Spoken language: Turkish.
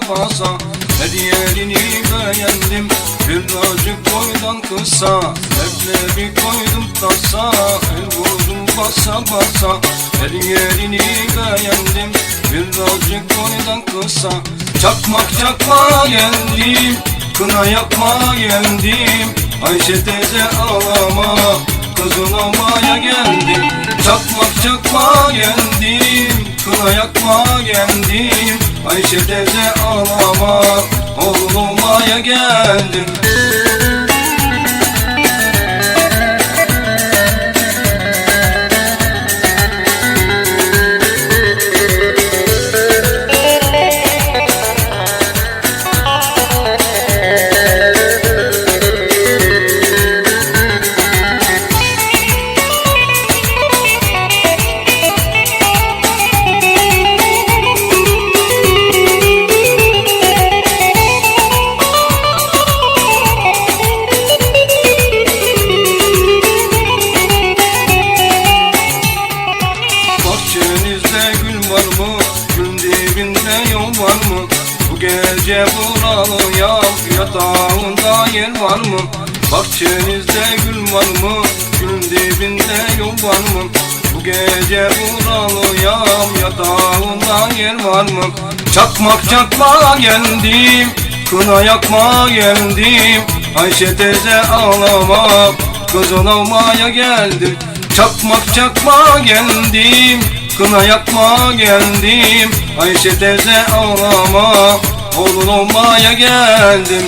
basa Hediyelini beğendim. Bir dacık boydan kısa Lepleri koydum tasa. El vurdum basa basa Hediyerini beğendim. Bir dacık boydan kısa Çakmak çakma geldim. Kına yakma geldim. Ayşe teyze ağlama Kızılamaya geldim. Çakmak çakma geldim. Kına yakma geldim Ayşe teyze ağlama Oğlun olmaya geldim Bahçenizde gül var mı? Gül dibinde yol var mı? Bu gece buralıyam Yatağında yer var mı? Bahçenizde gül var mı? Gül dibinde yol var mı? Bu gece buralıyam Yatağında yer var mı? Çakmak çakma geldim Kına yakma geldim Ayşe teyze ağlama Kızın olmaya geldim Çakmak çakma geldim Kına yakma geldim Ayşe teyze ağlama Oğlun olmaya geldim